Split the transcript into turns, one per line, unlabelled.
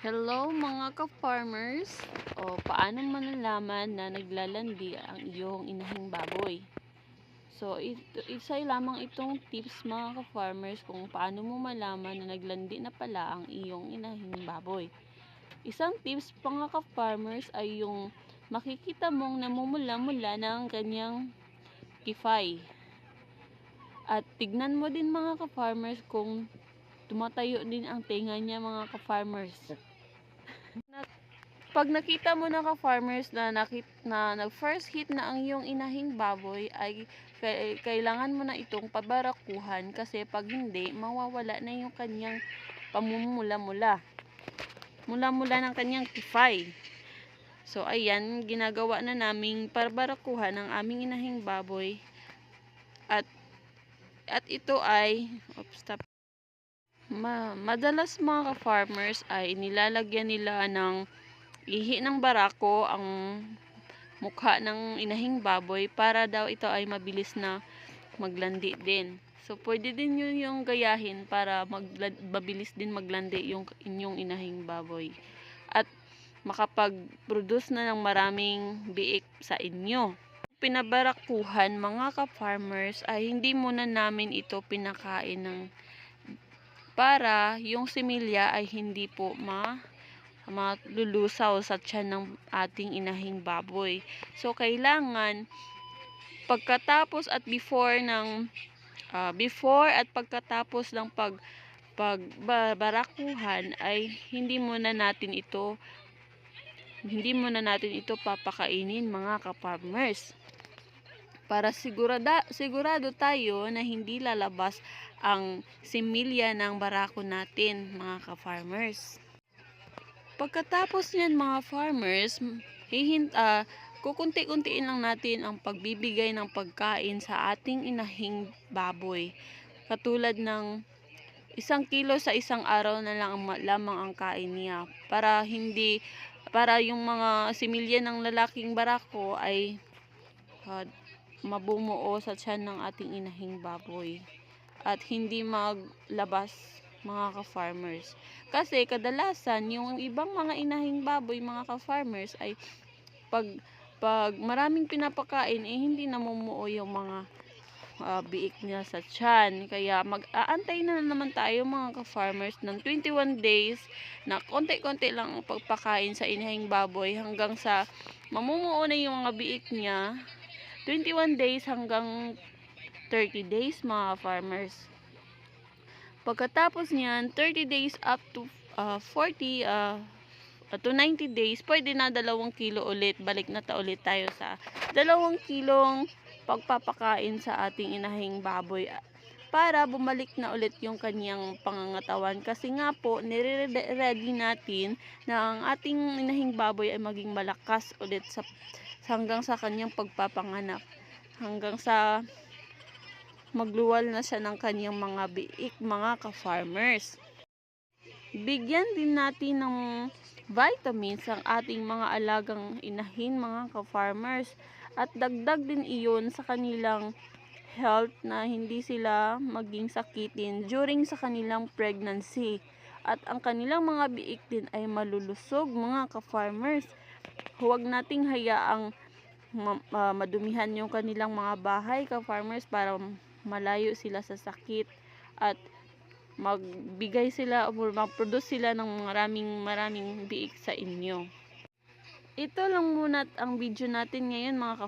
Hello mga ka-farmers! O paano malalaman na naglalandi ang iyong inahing baboy? So, ito, isa lamang itong tips mga ka-farmers kung paano mo malaman na naglandi na pala ang iyong inahing baboy. Isang tips mga ka-farmers ay yung makikita mong namumula-mula ng kanyang kifay. At tignan mo din mga ka-farmers kung tumatayo din ang tenga niya mga ka-farmers. Pag nakita mo na ka-farmers na, nakit, na nag-first hit na ang iyong inahing baboy ay kai- kailangan mo na itong pabarakuhan kasi pag hindi, mawawala na yung kanyang pamumula-mula. Mula-mula ng kanyang kifay. So, ayan, ginagawa na naming pabarakuhan ng aming inahing baboy. At at ito ay, oops, stop. Ma, madalas mga ka-farmers ay nilalagyan nila ng ihi ng barako ang mukha ng inahing baboy para daw ito ay mabilis na maglandi din. So, pwede din yun yung gayahin para mabilis din maglandi yung inyong inahing baboy. At makapag-produce na ng maraming biik sa inyo. Pinabarakuhan mga ka-farmers ay hindi muna namin ito pinakain ng para yung similya ay hindi po ma malulusaw sa tiyan ng ating inahing baboy. So, kailangan pagkatapos at before ng ah, before at pagkatapos ng pag pagbarakuhan ay hindi muna natin ito hindi muna natin ito papakainin mga ka-farmers. Para sigurada, sigurado tayo na hindi lalabas ang similya ng barako natin mga ka-farmers. Pagkatapos niyan mga farmers, hihint, ah, kukunti-kuntiin lang natin ang pagbibigay ng pagkain sa ating inahing baboy. Katulad ng isang kilo sa isang araw na lang ang ma- lamang ang kain niya. Para hindi para yung mga similya ng lalaking barako ay ah, mabumuo sa tiyan ng ating inahing baboy. At hindi maglabas mga ka-farmers. Kasi kadalasan yung ibang mga inahing baboy mga ka-farmers ay pag pag maraming pinapakain eh hindi namumuo yung mga ah, biik niya sa tiyan. Kaya mag-aantay na naman tayo mga ka-farmers ng 21 days na konti-konti lang ang pagpakain sa inahing baboy hanggang sa mamumuo na yung mga biik niya 21 days hanggang 30 days mga farmers. Pagkatapos niyan, 30 days up to ah, 40 ah, to 90 days, pwede na dalawang kilo ulit. Balik na ta ulit tayo sa dalawang kilong pagpapakain sa ating inahing baboy para bumalik na ulit yung kanyang pangangatawan. Kasi nga po, nire-ready natin na ang ating inahing baboy ay maging malakas ulit sa hanggang sa kanyang pagpapanganak. Hanggang sa magluwal na siya ng kanyang mga biik, mga ka-farmers. Bigyan din natin ng vitamins ang ating mga alagang inahin, mga ka-farmers. At dagdag din iyon sa kanilang health na hindi sila maging sakitin during sa kanilang pregnancy. At ang kanilang mga biik din ay malulusog, mga ka-farmers. Huwag nating hayaang ma- ah, madumihan yung kanilang mga bahay ka-farmers para malayo sila sa sakit at magbigay sila o mag-produce sila ng maraming maraming biik sa inyo. Ito lang muna ang video natin ngayon mga ka